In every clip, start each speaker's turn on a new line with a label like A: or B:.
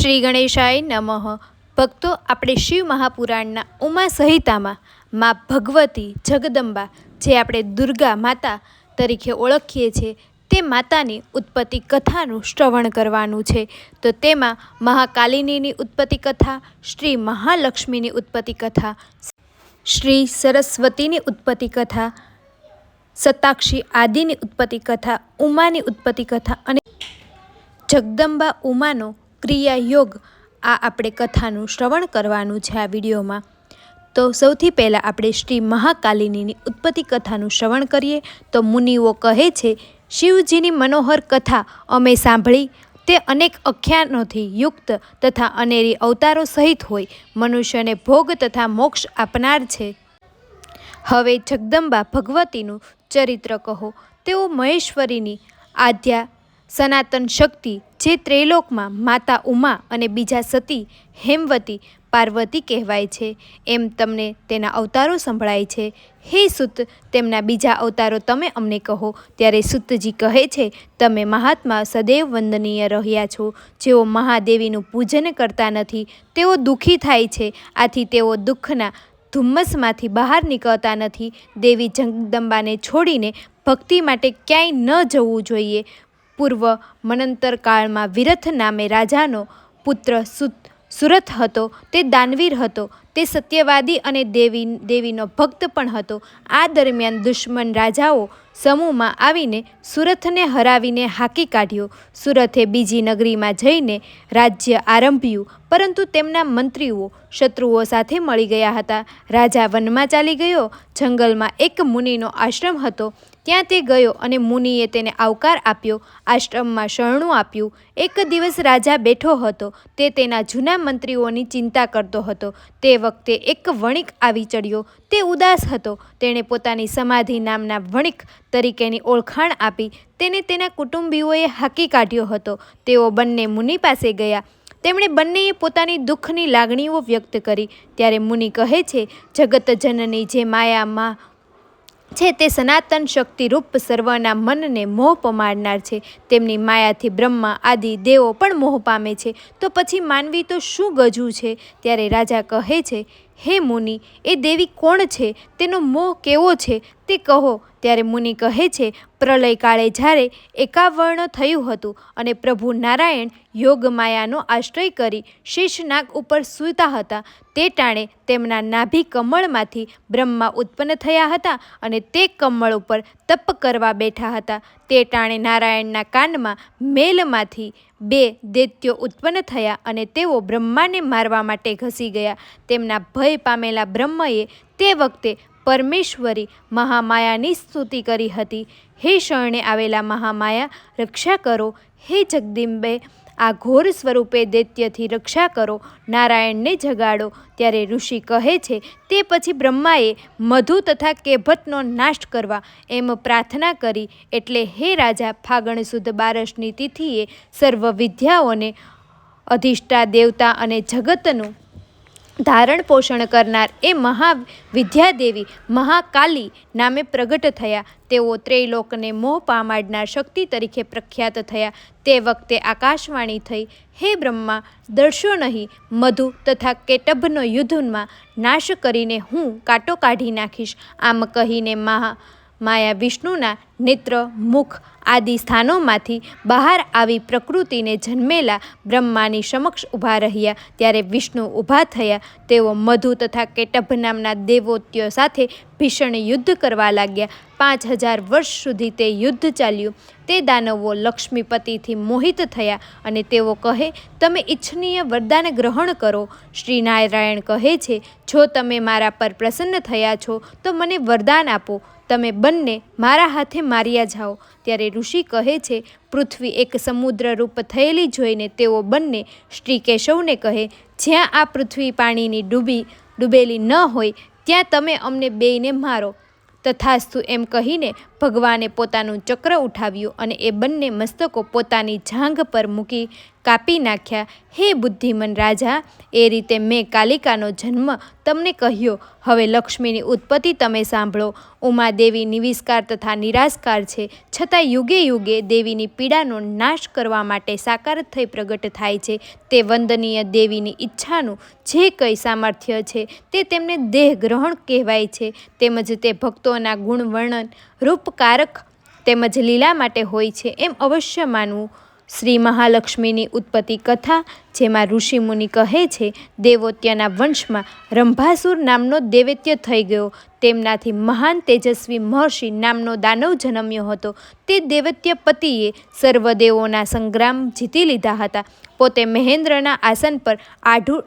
A: શ્રી ગણેશાય નમઃ. ભક્તો, આપણે શિવ મહાપુરાણના ઉમા સંહિતામાં મા ભગવતી જગદંબા જે આપણે દુર્ગા માતા તરીકે ઓળખીએ છીએ, તે માતાની ઉત્પત્તિ કથાનું શ્રવણ કરવાનું છે. તો તેમાં મહાકાલિનીની ઉત્પત્તિ કથા, શ્રી મહાલક્ષ્મીની ઉત્પત્તિ કથા, શ્રી સરસ્વતીની ઉત્પત્તિ કથા સતાક્ષી આદિની ઉત્પત્તિ કથા, ઉમાની ઉત્પત્તિ કથા અને જગદંબા ઉમાનો ક્રિયા યોગ આ આપણે કથાનું શ્રવણ કરવાનું છે આ વિડીયોમાં. તો સૌથી પહેલાં આપણે શ્રી મહાકાલિનીની ઉત્પત્તિ કથાનું શ્રવણ કરીએ. તો મુનિઓ કહે છે, શિવજીની મનોહર કથા અમે સાંભળી. તે અનેક આખ્યાનોથી યુક્ત તથા અનેરી અવતારો સહિત હોય. મનુષ્યને ભોગ તથા મોક્ષ આપનાર છે. હવે જગદંબા ભગવતીનું ચરિત્ર કહો. તેઓ મહેશ્વરીની આદ્યા સનાતન શક્તિ જે ત્રૈલોકમાં માતા ઉમા અને બીજા સતી હેમવતી પાર્વતી કહેવાય છે. એમ તમને તેના અવતારો સંભળાય છે. હે સુત, તેમના બીજા અવતારો તમે અમને કહો. ત્યારે સુતજી કહે છે, તમે મહાત્મા સદૈવ વંદનીય રહ્યા છો. જેઓ મહાદેવીનું પૂજન કરતા નથી, તેઓ દુઃખી થાય છે. આથી તેઓ દુઃખના ધુમ્મસમાંથી બહાર નીકળતા નથી. દેવી જગદંબાને છોડીને ભક્તિ માટે ક્યાંય ન જવું જોઈએ. પૂર્વ મનંતર કાળમાં વિરથ નામે રાજાનો પુત્ર સુરથ હતો, તે દાનવીર હતો, તે સત્યવાદી અને દેવી, દેવીનો ભક્ત પણ હતો. આ દરમિયાન દુશ્મન રાજાઓ સમૂહમાં આવીને સુરથને હરાવીને હાકી કાઢ્યો. સુરથે બીજી નગરીમાં જઈને રાજ્ય આરંભ્યું, પરંતુ તેમના મંત્રીઓ શત્રુઓ સાથે મળી ગયા હતા. રાજા વનમાં ચાલી ગયો. જંગલમાં એક મુનિનો આશ્રમ હતો. ત્યાં તે ગયો અને મુનિએ તેને આવકાર આપ્યો, આશ્રમમાં શરણું આપ્યું. એક દિવસ રાજા બેઠો હતો, તે તેના જૂના મંત્રીઓની ચિંતા કરતો હતો. તે વખતે એક વણિક આવી ચડ્યો. તે ઉદાસ હતો. તેણે પોતાની સમાધિ નામના વણિક તરીકેની ઓળખાણ આપી. તેને તેના કુટુંબીઓએ હાકી કાઢ્યો હતો. તેઓ બંને મુનિ પાસે ગયા. તેમણે બંનેએ પોતાની દુઃખની લાગણીઓ વ્યક્ત કરી. ત્યારે મુનિ કહે છે, જગતજનની જે માયામાં છે તે સનાતન શક્તિરૂપ સર્વના મનને મોહ પમાડનાર છે. તેમની માયાથી બ્રહ્મા આદિ દેવો પણ મોહ પામે છે. તો પછી માનવી તો શું ગજવું છે? ત્યારે રાજા કહે છે હે મુનિ, એ દેવી કોણ છે? તેનો મોહ કેવો છે? તે કહો. ત્યારે મુનિ કહે છે પ્રલય કાળે જ્યારે એકાવર્ણ થયું હતું અને પ્રભુ નારાયણ યોગ માયાનો આશ્રય કરી શેષનાગ ઉપર સૂતા હતા, તે ટાણે તેમના નાભી કમળમાંથી બ્રહ્મા ઉત્પન્ન થયા હતા અને તે કમળ ઉપર તપ કરવા બેઠા હતા. તે ટાણે નારાયણના કાનમાં મેલમાંથી બે દૈત્યો ઉત્પન્ન થયા અને તેઓ બ્રહ્માને મારવા માટે ઘસી ગયા. તેમના ભય પામેલા બ્રહ્મએ તે વખતે પરમેશ્વરી મહામાયાની સ્તુતિ કરી હતી. હે શરણે આવેલા મહામાયા, રક્ષા કરો. હે જગદીમ્બે આ ઘોર સ્વરૂપે દૈત્યથી રક્ષા કરો, નારાયણને જગાડો. ત્યારે ઋષિ કહે છે, તે પછી બ્રહ્માએ મધુ તથા કેભટનો નાશ કરવા એમ પ્રાર્થના કરી. એટલે હે રાજા, ફાગણ સુદ બારસની તિથિએ સર્વ વિદ્યાઓને, અધિષ્ઠા દેવતા અને જગતનું ધારણ પોષણ કરનાર એ મહાવિદ્યાદેવી મહાકાલી નામે પ્રગટ થયા. તેઓ ત્રૈલોકને મોહ પામાડનાર શક્તિ તરીકે પ્રખ્યાત થયા. તે વખતે આકાશવાણી થઈ. હે બ્રહ્મા, દર્શો નહીં. મધુ તથા કેટભનો યુદ્ધમાં નાશ કરીને હું કાંટો કાઢી નાખીશ. આમ કહીને મહા માયા વિષ્ણુના નેત્ર, મુખ આદિ સ્થાનોમાંથી બહાર આવી પ્રકૃતિને જન્મેલા બ્રહ્માની સમક્ષ ઊભા રહ્યા. ત્યારે વિષ્ણુ ઊભા થયા. તેઓ મધુ તથા કેટભ નામના દેવોત્યો સાથે ભીષણ યુદ્ધ કરવા લાગ્યા. પાંચ હજાર વર્ષ સુધી તે યુદ્ધ ચાલ્યું. તે દાનવો લક્ષ્મીપતિથી મોહિત થયા અને તેઓ કહે, તમે ઇચ્છનીય વરદાન ગ્રહણ કરો. શ્રી નારાયણ કહે છે, જો તમે મારા પર પ્રસન્ન થયા છો, તો મને વરદાન આપો. તમે બંને મારા હાથે માર્યા જાઓ. ત્યારે ઋષિ કહે છે, પૃથ્વી એક સમુદ્ર રૂપ થયેલી જોઈને તેઓ બંને શ્રી કેશવને કહે, જ્યાં આ પૃથ્વી પાણીની ડૂબી, ડૂબેલી ન હોય, ત્યાં તમે અમને બેયને મારો. તથાસ્તુ એમ કહીને ભગવાને પોતાનું ચક્ર ઉઠાવ્યું અને એ બંને મસ્તકો પોતાની જાંઘ પર મૂકી કાપી નાખ્યા. હે બુદ્ધિમન રાજા, એ રીતે મેં કાલિકાનો જન્મ તમને કહ્યો. હવે લક્ષ્મીની ઉત્પત્તિ તમે સાંભળો. ઉમા દેવી નિવિષ્કાર તથા નિરાશકાર છે. છતાં યુગે યુગે દેવીની પીડાનો નાશ કરવા માટે સાકાર થઈ પ્રગટ થાય છે. તે વંદનીય દેવીની ઈચ્છાનું જે કંઈ સામર્થ્ય છે, તે તેમને દેહ ગ્રહણ કહેવાય છે. તેમજ તે ભક્તોના ગુણવર્ણન રૂપકારક તેમજ લીલા માટે હોય છે. એમ અવશ્ય માનવું શ્રી મહાલક્ષ્મીની ઉત્પત્તિ કથા, જેમાં ઋષિમુનિ કહે છે, દેવોત્યના વંશમાં રંભાસુર નામનો દેવત્ય થઈ ગયો. તેમનાથી મહાન તેજસ્વી મહર્ષિ નામનો દાનવ જન્મ્યો હતો. તે દેવત્ય પતિએ સર્વદેવોના સંગ્રામ જીતી લીધા હતા. પોતે મહેન્દ્રના આસન પર આઢું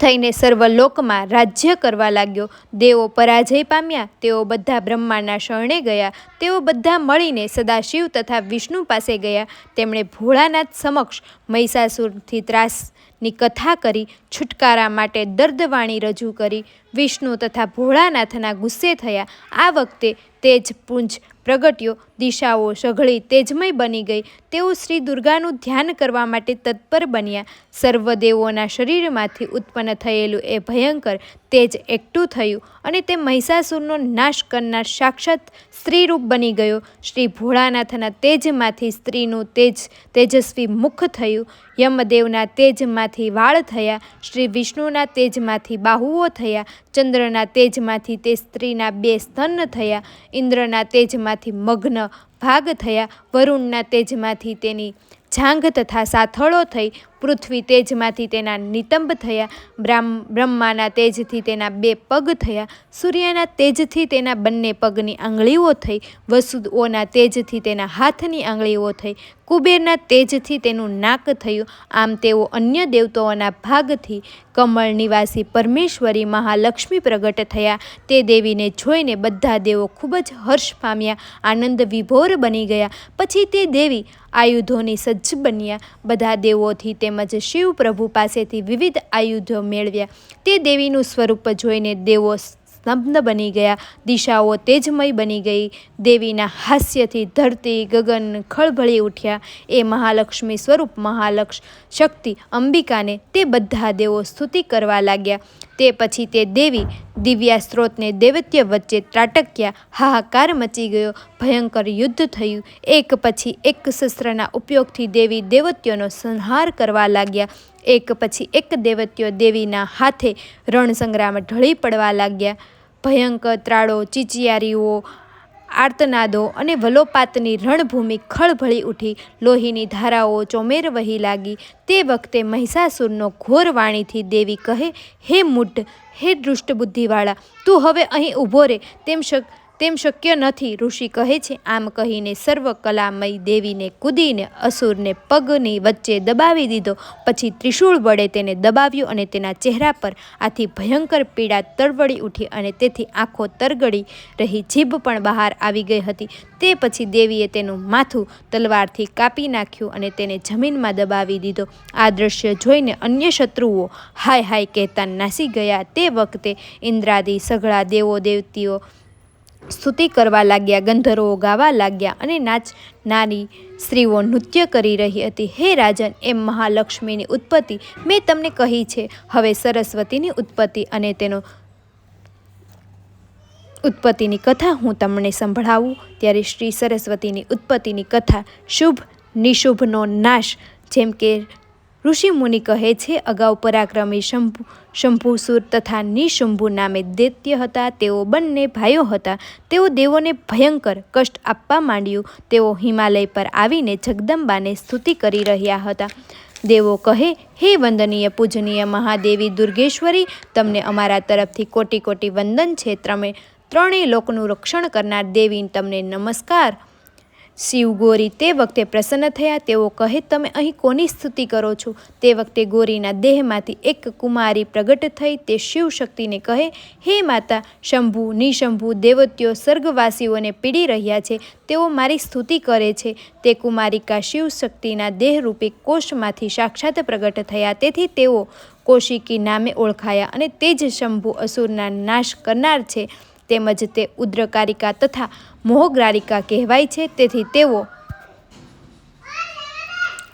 A: થઈને સર્વલોકમાં રાજ્ય કરવા લાગ્યો. દેવો પરાજય પામ્યા, તેઓ બધા બ્રહ્માના શરણે ગયા, તેઓ બધા મળીને સદાશિવ તથા વિષ્ણુ પાસે ગયા. તેમણે ભોળાનાથ સમક્ષ મહિષાસુરથી ત્રાસની કથા કરી, છુટકારા માટે દર્દવાણી રજૂ કરી. વિષ્ણુ તથા ભોળાનાથના ગુસ્સે થયા. આ વખતે તેજ પુંજ પ્રગટ્યો, દિશાઓ સઘળી તેજમય બની ગઈ. તેઓ શ્રી દુર્ગાનું ધ્યાન કરવા માટે તત્પર બન્યા. સર્વદેવોના શરીરમાંથી ઉત્પન્ન થયેલું એ ભયંકર તેજ એકઠું થયું અને તે મહિષાસુરનો નાશ કરનાર સાક્ષાત સ્ત્રીરૂપ બની ગયો. શ્રી ભોળાનાથના તેજમાંથી સ્ત્રીનું તેજ તેજસ્વી મુખ થયું. યમદેવના તેજમાંથી વાળ થયા. શ્રી વિષ્ણુના તેજમાંથી બાહુઓ થયા. ચંદ્રના તેજમાંથી તે સ્ત્રીના બે સ્તન થયા, ઇન્દ્રના તેજમાંથી મગ્ન ભાગ થયા, વરુણના તેજમાંથી તેની જાંઘ તથા સાથળો થઈ પૃથ્વી તેજમાંથી તેના નિતંબ થયા, બ્રાહ્મ, બ્રહ્માના તેજથી તેના બે પગ થયા, સૂર્યના તેજથી તેના બંને પગની આંગળીઓ થઈ, વસુઓના તેજથી તેના હાથની આંગળીઓ થઈ, કુબેરના તેજથી તેનું નાક થયું. આમ તેઓ અન્ય દેવતાઓના ભાગથી કમળ નિવાસી પરમેશ્વરી મહાલક્ષ્મી પ્રગટ થયા. તે દેવીને જોઈને બધા દેવો ખૂબ જ હર્ષ પામ્યા, આનંદ વિભોર બની ગયા. પછી તે દેવી આયુધોની સજ્જ બન્યા. બધા દેવોથી તેમજ શિવ પ્રભુ પાસેથી વિવિધ આયુધો મેળવ્યા. તે દેવીનું સ્વરૂપ જોઈને દેવો સ્તબ્ધ બની ગયા. દિશાઓ તેજમય બની ગઈ. દેવીના હાસ્યથી ધરતી, ગગન ખળભળી ઉઠ્યા. એ મહાલક્ષ્મી સ્વરૂપ મહાલક્ષ શક્તિ અંબિકાને તે બધા દેવો સ્તુતિ કરવા લાગ્યા. તે પછી તે દેવી દિવ્યા સ્ત્રોતને દૈવત્ય વચ્ચે ત્રાટક્યા. હાહાકાર મચી ગયો. ભયંકર યુદ્ધ થયું. એક પછી એક શસ્ત્રના ઉપયોગથી દેવી દેવત્યોનો સંહાર કરવા લાગ્યા. એક પછી એક દેવત્યો દેવીના હાથે રણસંગ્રામ ઢળી પડવા લાગ્યા. ભયંકર ત્રાળો ચીચિયારીઓ આર્તનાદો અને વલોપાતની રણભૂમિ ખળભળી ઉઠી. લોહીની ધારાઓ ચોમેર વહી લાગી. તે વખતે મહિષાસુરનો ઘોર વાણીથી દેવી કહે, હે મૂઢ, હે દુષ્ટ બુદ્ધિવાળા તું હવે અહીં ઊભો રહે તેમ શક તેમ શક્ય નથી. ઋષિ કહે છે, આમ કહીને સર્વ કલામય દેવીને કૂદીને અસુરને પગની વચ્ચે દબાવી દીધો. પછી ત્રિશૂળ વડે તેને દબાવ્યો અને તેના ચહેરા પર આથી ભયંકર પીડા તરવડી ઉઠી અને તેથી આંખો તરગડી રહી. જીભ પણ બહાર આવી ગઈ હતી. તે પછી દેવીએ તેનું માથું તલવારથી કાપી નાખ્યું અને તેને જમીનમાં દબાવી દીધો. આ દ્રશ્ય જોઈને અન્ય શત્રુઓ હાય હાય કહેતા નાસી ગયા. તે વખતે ઇન્દ્રાદી સઘળા દેવો દેવતીઓ સ્તુતિ કરવા લાગ્યા, ગંધર્વો ગાવા લાગ્યા અને નાચનારી સ્ત્રીઓ નૃત્ય કરી રહી હતી. હે રાજન, એમ મહાલક્ષ્મીની ઉત્પત્તિ મેં તમને કહી છે. હવે સરસ્વતીની ઉત્પત્તિ અને તેનો ઉત્પત્તિની કથા હું તમને સંભળાવું. ત્યારે શ્રી સરસ્વતીની ઉત્પત્તિની કથા શુભ, નિશુભનો નાશ, જેમ કે ઋષિ મુનિ કહે છે, અગાઉ પરાક્રમી શંભુ શંભુસુર તથા નિશંભુ નામે દૈત્ય હતા. તેઓ બંને ભાઈઓ હતા. તેઓ દેવોને ભયંકર કષ્ટ આપવા માંડ્યું. તેઓ હિમાલય પર આવીને જગદંબાને સ્તુતિ કરી રહ્યા હતા. દેવો કહે, હે વંદનીય, પૂજનીય મહાદેવી દુર્ગેશ્વરી, તમને અમારા તરફથી કોટી કોટી વંદન છે. તમે ત્રણેય લોકનું રક્ષણ કરનાર દેવી તમને નમસ્કાર. શિવ ગોરી તે વખતે પ્રસન્ન થયા. તેઓ કહે, તમે અહીં કોની સ્તુતિ કરો છો? તે વખતે ગોરીના દેહમાંથી એક કુમારી પ્રગટ થઈ. તે શિવ શક્તિને કહે, હે માતા, શંભુ, નિશંભુ દેવત્યો સ્વર્ગવાસીઓને પીડી રહ્યા છે. તેઓ મારી સ્તુતિ કરે છે. તે કુમારિકા શિવ શક્તિના દેહરૂપી કોષમાંથી સાક્ષાત પ્રગટ થયા. તેથી તેઓ કોશિકી નામે ઓળખાયા અને તે જ શંભુ અસુરના નાશ કરનાર છે. તેમજ તે ઉદ્રકારિકા તથા મોહગ્રારિકા કહેવાય છે. તેથી તેઓ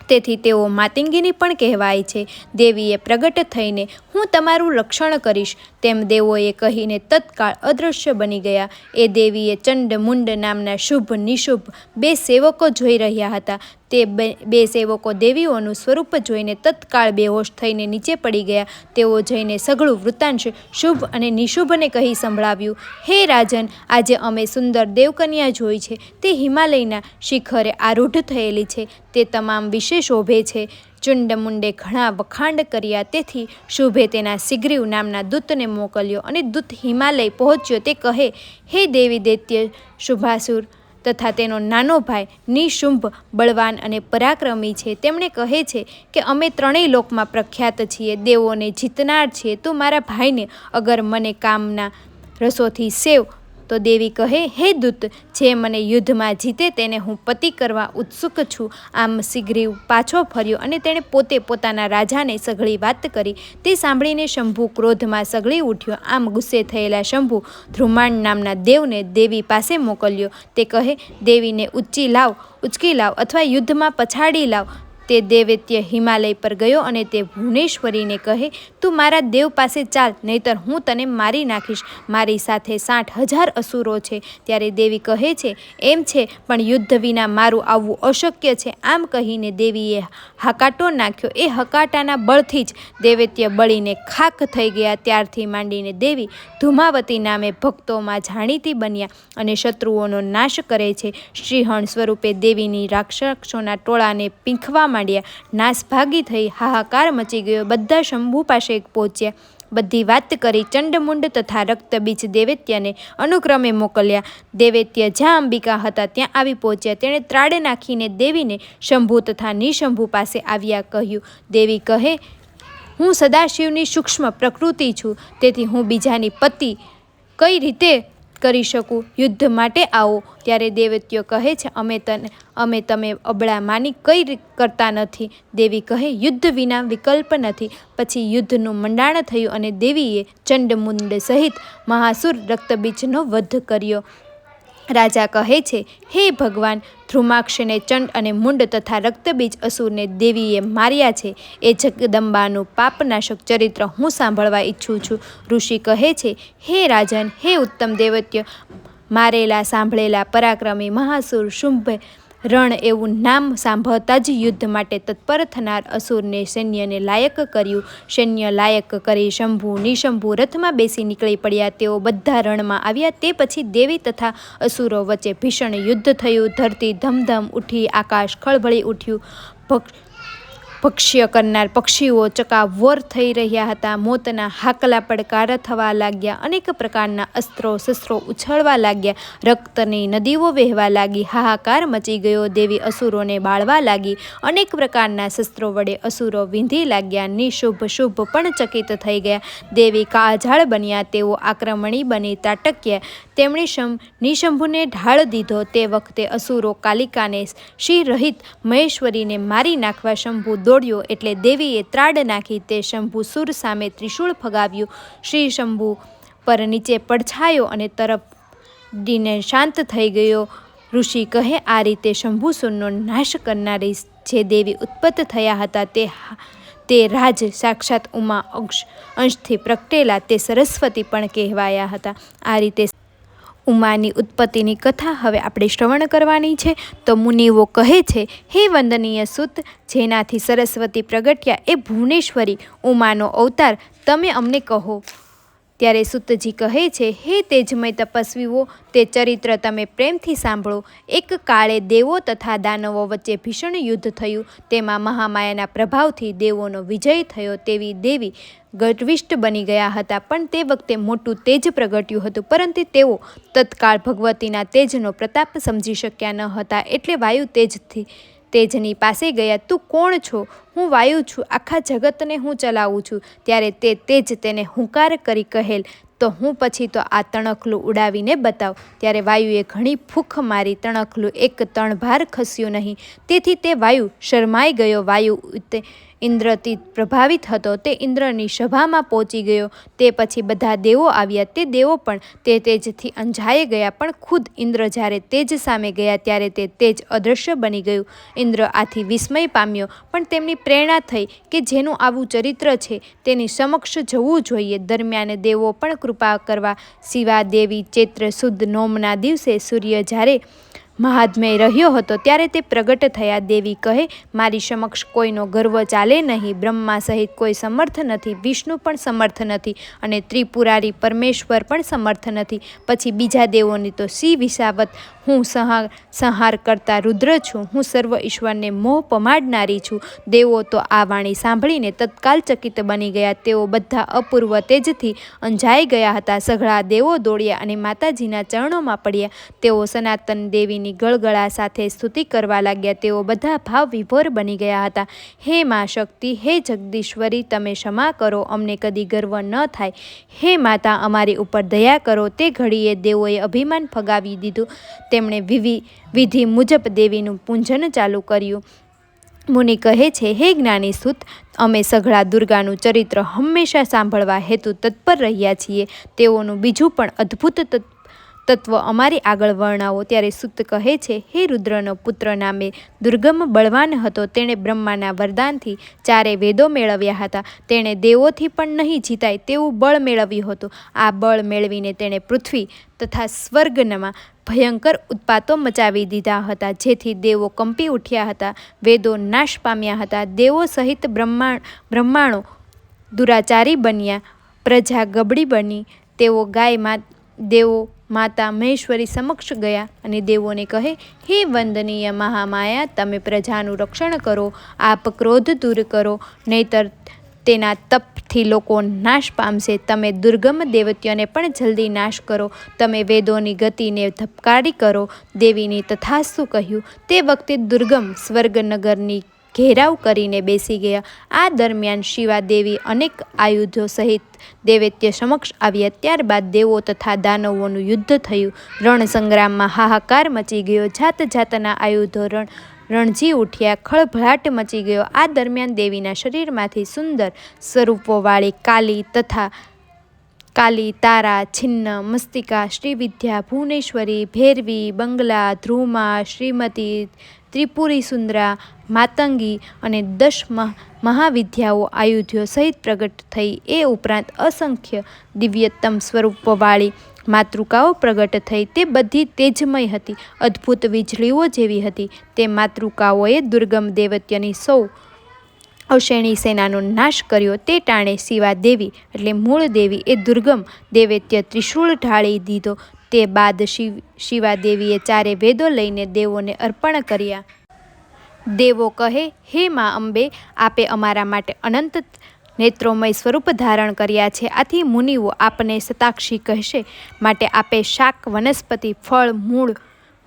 A: તેથી તેઓ માતંગીની પણ કહેવાય છે. દેવીએ પ્રગટ થઈને હું તમારું રક્ષણ કરીશ. તેમ દેવોએ કહીને તત્કાળ અદૃશ્ય બની ગયા. એ દેવીએ ચંડ મુંડ નામના શુભ નિશુભ બે સેવકો જોઈ રહ્યા હતા. તે બે સેવકો દેવીઓનું સ્વરૂપ જોઈને તત્કાળ બેહોશ થઈને નીચે પડી ગયા. તેઓ જઈને સઘળું વૃત્તાંશ શુભ અને નિશુભને કહી સંભળાવ્યું, હે રાજન, આજે અમે સુંદર દેવકન્યા જોઈ છે. તે હિમાલયના શિખરે આરૂઢ થયેલી છે. તે તમામ વિશે શોભે છે. ચુંડમુંડે ઘણા વખાંડ કર્યા. તેથી શુભે તેના સિગ્રીવ નામના દૂતને મોકલ્યો અને દૂત હિમાલય પહોંચ્યો. તે કહે, હે દેવી દૈત્ય, શુભાસુર તથા તેનો નાનો ભાઈ નિશુંભ, બળવાન અને પરાક્રમી છે. તેમણે કહે છે કે, અમે ત્રણેય લોકમાં પ્રખ્યાત છીએ. દેવોને જીતનાર છીએ તું મારા ભાઈને અગર મને કામના રસોથી સેવ તો દેવી કહે, હે દૂત, જે મને યુદ્ધમાં જીતે તેને હું પતિ કરવા ઉત્સુક છું. આમ સિગ્રીવ પાછો ફર્યો અને તેણે પોતે પોતાના રાજાને સઘળી વાત કરી. તે સાંભળીને શંભુ ક્રોધમાં સઘળી ઉઠ્યો. આમ ગુસ્સે થયેલા શંભુ ધ્રુમાંડ નામના દેવને દેવી પાસે મોકલ્યો. તે કહે, દેવીને ઉચ્ચી લાવ ઉચકી લાવ અથવા યુદ્ધમાં પછાડી લાવ. તે દેવૈત્ય હિમાલય પર ગયો અને તે ભુવનેશ્વરીને કહે, તું મારા દેવ પાસે ચાલ, નહીતર હું તને મારી નાખીશ. મારી સાથે સાઠ હજાર અસુરો છે. ત્યારે દેવી કહે છે, એમ છે, પણ યુદ્ધ વિના મારું આવવું અશક્ય છે. આમ કહીને દેવીએ હકાટો નાખ્યો. એ હકાટાના બળથી જ દેવૈત્ય બળીને ખાક થઈ ગયા. ત્યારથી માંડીને દેવી ધુમાવતી નામે ભક્તોમાં જાણીતી બન્યા અને શત્રુઓનો નાશ કરે છે. શ્રીહણ સ્વરૂપે દેવીની રાક્ષસોના ટોળાને પીંખવા માંડ્યા નાસભાગી થઈ હાહાકાર મચી ગયો. બધા શંભુ પાસે પહોંચ્યા. બધી વાત કરી ચંડમુંડ તથા રક્તબીજ દેવેત્યાને અનુક્રમે મોકલ્યા. દૈવત્ય જ્યાં અંબિકા હતા ત્યાં આવી પહોંચ્યા. તેણે ત્રાડે નાખીને દેવીને શંભુ તથા નિશંભુ પાસે આવ્યા કહ્યું, દેવી કહે, હું સદાશિવની સૂક્ષ્મ પ્રકૃતિ છું. તેથી હું બીજાની પતિ કઈ રીતે કરી શકું, યુદ્ધ માટે આવો. ત્યારે દેવત્યો કહે છે, અમે તને, અમે તમે અબળા માની કઈ રીત કરતા નથી. દેવી કહે, યુદ્ધ વિના વિકલ્પ નથી. પછી યુદ્ધનું મંડાણ થયું અને દેવીએ ચંડમુંડ સહિત મહાસુર રક્તબીજનો વધ કર્યો. રાજા કહે છે, હે ભગવાન, ધ્રુમાક્ષને ચંડ અને મુંડ તથા રક્તબીજ અસુરને દેવીએ માર્યા છે. એ જગદંબાનું પાપનાશક ચરિત્ર હું સાંભળવા ઈચ્છું છું. ઋષિ કહે છે, હે રાજન, હે ઉત્તમ દેવત્ય, મારેલા સાંભળેલા પરાક્રમી મહાસુર શુંભે રણ એવું નામ સાંભળતા જ યુદ્ધ માટે તત્પર થનાર અસુરને સૈન્યને લાયક કર્યું. સૈન્ય લાયક કરી શંભુ નિશંભુ રથમાં બેસી નીકળી પડ્યા. તેઓ બધા રણમાં આવ્યા. તે પછી દેવી તથા અસુરો વચ્ચે ભીષણ યુદ્ધ થયું. ધરતી ધમધમ ઉઠી, આકાશ ખળભળી ઉઠ્યું. ભક્ષ ભક્ષ્ય કરનાર પક્ષીઓ ચકાવોર થઈ રહ્યા હતા. મોતના હાકલા પડકાર થવા લાગ્યા. અનેક પ્રકારના અસ્ત્રો શસ્ત્રો ઉછળવા લાગ્યા. રક્તની નદીઓ વહેવા લાગી. હાહાકાર મચી ગયો. દેવી અસુરોને બાળવા લાગી. અનેક પ્રકારના શસ્ત્રો વડે અસુરો વિંધી લાગ્યા. નિશુભ શુભ પણ ચકિત થઈ ગયા. દેવી કાળઝાળ બન્યા. તેઓ આક્રમણી બની તાટક્યા તેમણે શમ નિશંભુને ઢાળ દીધો. તે વખતે અસુરો કાલિકાને શિરહિત મહેશ્વરીને મારી નાખવા શંભુ દોડ્યો એટલે દેવીએ ત્રાડ નાખી તે શંભુ સુર સામે ત્રિશૂળ ફગાવ્યું. શ્રી શંભુ પર નીચે પડછાયો અને તરફ દીને શાંત થઈ ગયો. ઋષિ કહે, આ રીતે શંભુસુરનો નાશ કરનારી જે દેવી ઉત્પત્ત થયા હતા તે તે રાજ સાક્ષાત ઉમા અંશ, અંશથી પ્રગટેલા તે સરસ્વતી પણ કહેવાયા હતા. આ રીતે ઉમાની ઉત્પત્તિની કથા હવે આપણે શ્રવણ કરવાની છે. તો મુનિઓ કહે છે, હે વંદનીય સુત, જેનાથી સરસ્વતી પ્રગટ્યા એ ભુવનેશ્વરી, ઉમાનો અવતાર, તમે અમને કહો. ત્યારે સુતજી કહે છે, હે તેજમય તપસ્વીઓ, તે ચરિત્ર તમે પ્રેમથી સાંભળો. એક કાળે દેવો તથા દાનવો વચ્ચે ભીષણ યુદ્ધ થયું. તેમાં મહામાયાના પ્રભાવથી દેવોનો વિજય થયો. તેવી દેવી ગર્વિષ્ઠ બની ગયા હતા, પણ તે વખતે મોટું તેજ પ્રગટ્યું હતું, પરંતુ તેઓ તત્કાળ ભગવતીના તેજનો પ્રતાપ સમજી શક્યા ન હતા. એટલે વાયુ તેજથી તેજની પાસે ગયા, તું કોણ છો? હું વાયુ છું. આખા જગતને હું ચલાવું છું. ત્યારે તે તેજ તેને હુંકાર કરી કહેલ તો હું પછી તો આ તણખલું ઉડાવીને બતાવ. ત્યારે વાયુએ ઘણી ફૂંખ મારી, તણખલું એક તણભાર ખસ્યું નહીં. તેથી તે વાયુ શરમાઈ ગયો. વાયુ તે ઇન્દ્રથી પ્રભાવિત હતો. તે ઇન્દ્રની સભામાં પહોંચી ગયો. તે પછી બધા દેવો આવ્યા. તે દેવો પણ તે તેજથી અંજાઈ ગયા, પણ ખુદ ઇન્દ્ર જ્યારે તેજ સામે ગયા ત્યારે તે તેજ અદૃશ્ય બની ગયું. ઇન્દ્ર આથી વિસ્મય પામ્યો, પણ તેમની પ્રેરણા થઈ કે જેનું આવું ચરિત્ર છે તેની સમક્ષ જવું જોઈએ. દરમિયાન દેવો પણ કૃપા કરવા. શિવા દેવી ચૈત્ર શુદ્ધ નોમના દિવસે સૂર્ય જ્યારે મહાત્મય રહ્યો હતો ત્યારે તે પ્રગટ થયા. દેવી કહે, મારી સમક્ષ કોઈનો ગર્વ ચાલે નહીં. બ્રહ્મા સહિત કોઈ સમર્થ નથી. વિષ્ણુ પણ સમર્થ નથી અને ત્રિપુરારી પરમેશ્વર પણ સમર્થ નથી. પછી બીજા દેવોની તો સી વિસાવત. હું સંહાર સંહાર કરતા રુદ્ર છું. હું સર્વ ઈશ્વરને મોહ પમાડનારી છું. દેવો તો આ વાણી સાંભળીને તત્કાલ ચકિત બની ગયા. તેઓ બધા અપૂર્વ તેજથી અંજાઈ ગયા હતા. સઘળા દેવો દોડ્યા અને માતાજીના ચરણોમાં પડ્યા. તેઓ સનાતન દેવીની ગળગળા સાથે સ્તુતિ કરવા લાગ્યા, તેઓ બધા ભાવ વિભોર બની ગયા હતા. હે મા શક્તિ, હે જગદીશ્વરી, તમે ક્ષમા કરો, અમને કદી ગર્વ ન થાય. હે માતા, અમારી ઉપર દયા કરો, તે ઘડીએ દેવોએ અભિમાન ફગાવી દીધું. તેમણે વિવિ, વિધિ મુજબ દેવીનું પૂંજન ચાલુ કર્યું. મુનિ કહે છે, હે જ્ઞાની સુત અમે સઘળા દુર્ગાનું ચરિત્ર હંમેશા સાંભળવા હેતુ તત્પર રહ્યા છીએ. તેઓનું બીજું પણ અદ્ભુત તત્વ અમારી આગળ વર્ણવો ત્યારે સુત કહે છે, હે રુદ્રનો પુત્ર નામે દુર્ગમ બળવાન હતો, તેણે બ્રહ્માના વરદાનથી ચારે વેદો મેળવ્યા હતા. તેણે દેવોથી પણ નહીં જીતાય તેવું બળ મેળવ્યું હતું. આ બળ મેળવીને તેણે પૃથ્વી તથા સ્વર્ગનમાં ભયંકર ઉત્પાતો મચાવી દીધા હતા, જેથી દેવો કંપી ઉઠ્યા હતા, વેદો નાશ પામ્યા હતા. દેવો સહિત બ્રહ્માણ બ્રહ્માણો દુરાચારી બન્યા, પ્રજા ગબડી બની, તેઓ ગાયમાં દેવો માતા મહેશ્વરી સમક્ષ ગયા અને દેવોને કહે, હે વંદનીય મહામાયા, તમે પ્રજાનું રક્ષણ કરો, આપ ક્રોધ દૂર કરો, નહીતર તેના તપથી લોકો નાશ પામશે. તમે દુર્ગમ દેવત્યોને પણ જલ્દી નાશ કરો. તમે વેદોની ગતિને ધબકારી કરો. દેવીની તથાસ્તુ કહ્યું. તે વખતે દુર્ગમ સ્વર્ગનગરની ઘેરાવ કરીને બેસી ગયા. આ દરમિયાન શિવા દેવી અનેક આયુધો સહિત દેવૈત્ય સમક્ષ આવ્યા. ત્યારબાદ દેવો તથા દાનવોનું યુદ્ધ થયું. રણસંગ્રામમાં હાહાકાર મચી ગયો. જાત જાતના આયુધો રણ, રણજી ઉઠ્યા. ખળભળાટ મચી ગયો. આ દરમિયાન દેવીના શરીરમાંથી સુંદર સ્વરૂપોવાળી કાલી તથા કાલી, તારા, છિન્ન, મસ્તિકા, શ્રીવિદ્યા, ભુવનેશ્વરી, ભેરવી, બંગલા ધ્રુમા શ્રીમતી ત્રિપુરી સુંદરા માતંગી અને દશ મહાવિદ્યાઓ આયુધ્યો સહિત પ્રગટ થઈ એ ઉપરાંત અસંખ્ય દિવ્યતમ સ્વરૂપવાળી માતૃકાઓ પ્રગટ થઈ તે બધી તેજમય હતી, અદ્ભુત વીજળીઓ જેવી હતી. તે માતૃકાઓએ દુર્ગમ દેવત્યની સૌ અવશેણી સેનાનો નાશ કર્યો. તે ટાણે શિવા દેવી એટલે મૂળ દેવી એ દુર્ગમ દેવત્ય ત્રિશૂળ ઢાળી દીધો. તે બાદ શિવ શિવા દેવીએ ચારે વેદો લઈને દેવોને અર્પણ કર્યા. દેવો કહે, હે મા અંબે, આપે અમારા માટે અનંત નેત્રોમય સ્વરૂપ ધારણ કર્યા છે. આથી મુનિઓ આપને સતાક્ષી કહેશે. માટે આપે શાક, વનસ્પતિ, ફળ, મૂળ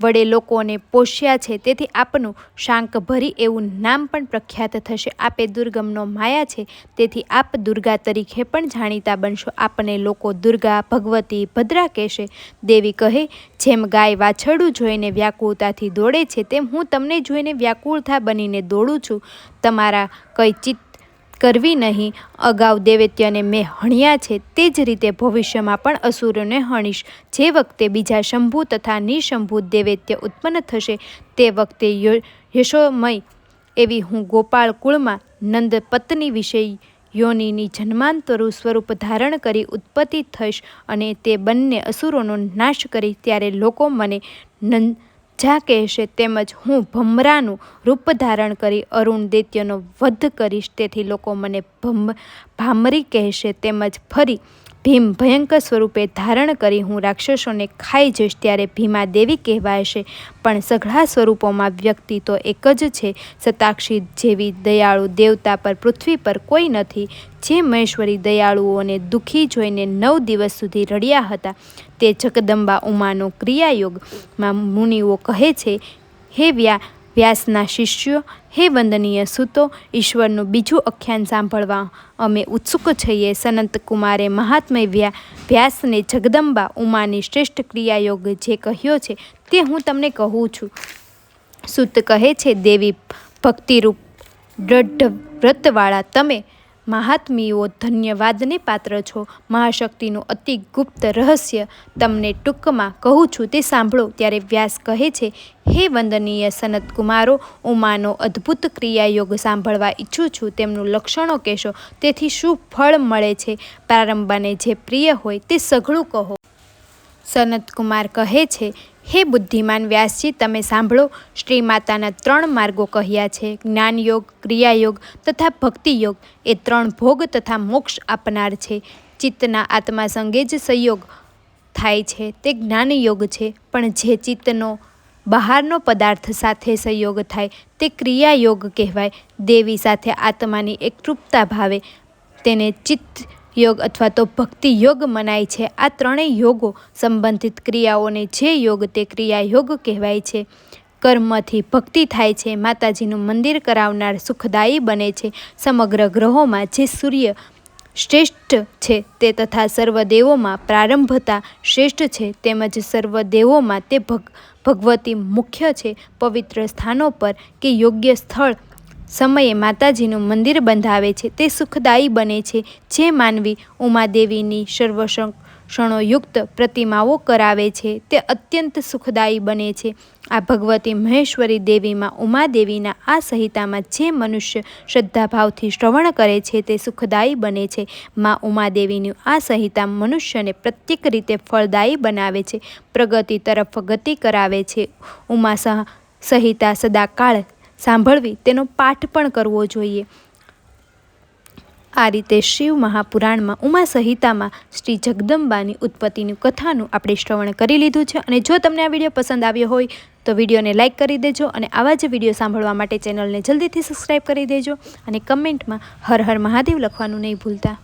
A: વડે લોકોને પોષ્યા છે. તેથી આપનું શાંક ભરી એવું નામ પણ પ્રખ્યાત થશે. આપે દુર્ગમનો માયા છે. તેથી આપ દુર્ગા તરીકે પણ જાણીતા બનશો. આપને લોકો દુર્ગા, ભગવતી, ભદ્રા કહેશે. દેવી કહે, જેમ ગાય વાછરડું જોઈને વ્યાકુળતાથી દોડે છે, તેમ હું તમને જોઈને વ્યાકુળતા બનીને દોડું છું. તમારા કઈ ચિત્ત કરવી નહીં. અગાઉ દૈવત્યને મેં હણ્યા છે, તે જ રીતે ભવિષ્યમાં પણ અસુરોને હણીશ. જે વખતે બીજા શંભુ તથા નિશંભુ દૈવત્ય ઉત્પન્ન થશે, તે વખતે યશોમય એવી હું ગોપાળ કુળમાં નંદ પત્ની વિશે યોનિની જન્માંતરું સ્વરૂપ ધારણ કરી ઉત્પત્તિ થઈશ અને તે બંને અસુરોનો નાશ કરી ત્યારે લોકો મને નંદ જા કહેશે તેમજ હું ભમરાનું રૂપ ધારણ કરી અરુણ દૈત્યનો વધ કરીશ. તેથી લોકો મને ભમ, ભામરી કહેશે તેમજ ફરી ભીમ ભયંકર સ્વરૂપે ધારણ કરી હું રાક્ષસોને ખાઈ જઈશ ત્યારે ભીમા દેવી કહેવાશે પણ સઘળા સ્વરૂપોમાં વ્યક્તિ તો એક જ છે. સતાક્ષી જેવી દયાળુ દેવતા પર પૃથ્વી પર કોઈ નથી. જે મહેશ્વરી દયાળુઓને દુઃખી જોઈને નવ દિવસ સુધી રડ્યા હતા, તે જગદંબા ઉમાનો ક્રિયાયોગમાં મુનિઓ કહે છે, હે વ્યા વ્યાસના શિષ્યો, હે વંદનીય સૂતો, ઈશ્વરનું બીજું આખ્યાન સાંભળવા. અમે ઉત્સુક છીએ સનંત કુમારે મહાત્મય વ્યા વ્યાસને જગદંબા ઉમાની શ્રેષ્ઠ ક્રિયાયોગ જે કહ્યો છે તે હું તમને કહું છું. સુત કહે છે, દેવી ભક્તિરૂપ દ્રઢ વ્રતવાળા, તમે મહાત્મીઓ ધન્યવાદને પાત્ર છો. મહાશક્તિનું અતિ ગુપ્ત રહસ્ય તમને ટૂંકમાં કહું છું તે સાંભળો. ત્યારે વ્યાસ કહે છે, હે વંદનીય સનત કુમારો ઉમાનો અદ્ભુત ક્રિયાયોગ સાંભળવા ઈચ્છું છું. તેમનું લક્ષણો કહેશો, તેથી શું ફળ મળે છે? પ્રારંભાને જે પ્રિય હોય તે સઘળું કહો. સનત કુમાર કહે છે હે બુદ્ધિમાન વ્યાસજી, તમે સાંભળો. શ્રી માતાના ત્રણ માર્ગો કહ્યા છે. જ્ઞાનયોગ, ક્રિયાયોગ તથા ભક્તિયોગ. એ ત્રણ ભોગ તથા મોક્ષ આપનાર છે. ચિત્તના આત્મા સંગે જ સંયોગ થાય છે. તે જ્ઞાનયોગ છે. પણ જે ચિત્તનો બહારનો પદાર્થ સાથે સંયોગ થાય, તે ક્રિયાયોગ કહેવાય. દેવી સાથે આત્માની એકરૂપતા ભાવે તેને ચિત્ત યોગ અથવા તો ભક્તિ યોગ મનાય છે. આ ત્રણેય યોગો સંબંધિત ક્રિયાઓને જે યોગ તે ક્રિયા યોગ કહેવાય છે. કર્મથી ભક્તિ થાય છે. માતાજીનું મંદિર કરાવનાર સુખદાયી બને છે. સમગ્ર ગ્રહોમાં જે સૂર્ય શ્રેષ્ઠ છે તે તથા સર્વદેવોમાં પ્રારંભતા શ્રેષ્ઠ છે તેમજ સર્વદેવોમાં તે ભગ, ભગવતી મુખ્ય છે. પવિત્ર સ્થાનો પર કે યોગ્ય સ્થળ સમયે માતાજીનું મંદિર બંધાવે છે. તે સુખદાયી બને છે. જે માનવી ઉમાદેવીની સર્વક્ષણોયુક્ત પ્રતિમાઓ કરાવે છે. તે અત્યંત સુખદાયી બને છે. આ ભગવતી મહેશ્વરી દેવીમાં ઉમાદેવીના આ સંહિતામાં જે મનુષ્ય શ્રદ્ધાભાવથી શ્રવણ કરે છે તે સુખદાયી બને છે. માં ઉમાદેવીની આ સંહિતા મનુષ્યને પ્રત્યેક રીતે ફળદાયી બનાવે છે. પ્રગતિ તરફ ગતિ કરાવે છે. ઉમા સહિતા સદાકાળ સાંભળવી, તેનો પાઠ પણ કરવો જોઈએ. આ રીતે શિવ મહાપુરાણમાં ઉમા સંહિતામાં શ્રી જગદંબાની ઉત્પત્તિની કથાનું આપણે શ્રવણ કરી લીધું છે. અને જો તમને આ વીડિયો પસંદ આવ્યો હોય, તો વિડીયોને લાઇક કરી દેજો અને આવા જ વીડિયો સાંભળવા માટે ચેનલને જલ્દીથી સબસ્ક્રાઈબ કરી દેજો અને કમેન્ટમાં હર હર મહાદેવ લખવાનું નહીં ભૂલતા.